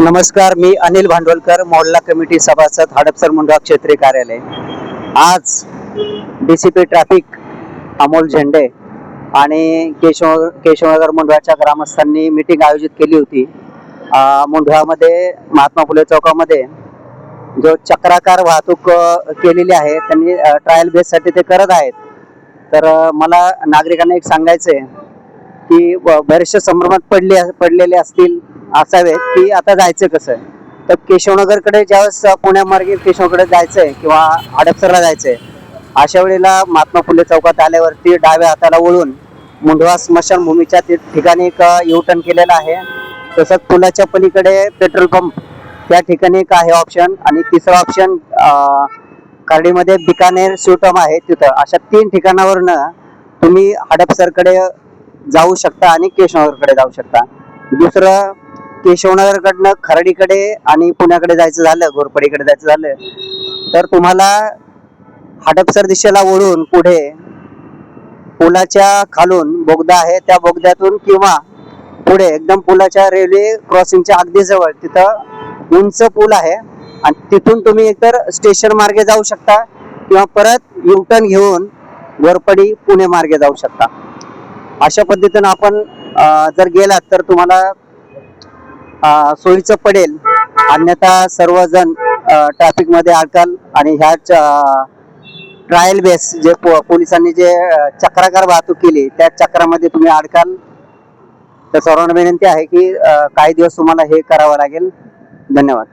नमस्कार मी अनिल भांडवलकर मोहल्ला कमिटी सभासद हडपसर मुंडा क्षेत्रीय कार्यालय. आज D C P traffic Amol Zende आणि केशव केशवनगर मुंढवाच्या ग्रामस्थांनी मीटिंग आयोजित केली होती. अं, महात्मा फुले चौकामध्ये जो चक्राकार वाहतूक केलेली आहे त्यांनी ट्रायल बेससाठी ते करत आहेत. तर मला नागरिकांना एक सांगायचं आहे की ब- बरेचसे संभ्रमात पडले पडलेले असतील असावेत की आता जायचं कसं तर केशवनगरकडे ज्यावेळेस पुण्यामार्गे केशवकडे जायचंय किंवा हडपसरला जायचंय अशा वेळेला महात्मा फुले चौकात आल्यावरती डाव्या हाताला वळून मुंडवा स्मशानभूमीच्या ठिकाणी एक युटर्न केलेला आहे. तसंच पुलाच्या पलीकडे पेट्रोल पंप त्या ठिकाणी एक आहे ऑप्शन आणि तिसरा ऑप्शन कार्डीमध्ये बिकानेर शिवटम आहे तिथं. अशा तीन ठिकाणावरनं तुम्ही हडपसरकडे जाऊ शकता आणि केशवनगरकडे जाऊ शकता. दुसरं केशवनगरकडनं खरडीकडे आणि पुण्याकडे जायचं झालं घोरपडीकडे जायचं झालं तर तुम्हाला हडपसर दिशेला वळून पुढे पुलाच्या खालून बोगदा आहे त्या बोगद्यातून किंवा पुढे एकदम पुलाच्या रेल्वे क्रॉसिंगच्या अगदी जवळ तिथं उंच पूल आहे आणि तिथून तुम्ही एकतर स्टेशन मार्गे जाऊ शकता किंवा परत युटर्न घेऊन वरपडी पुणे मार्गे जाऊ शकता. अशा पद्धतीनं आपण जर गेलात तर तुम्हाला सोयीचं पडेल. अन्यथा सर्वजण ट्रॅफिकमध्ये अडकाल आणि ह्या ट्रायल बेस जे पो- पोलिसांनी जे चक्राकार वाहतूक केली त्या चक्रामध्ये तुम्ही अडकाल. तर सर्वांना विनंती आहे की काही दिवस तुम्हाला हे करावं लागेल. धन्यवाद.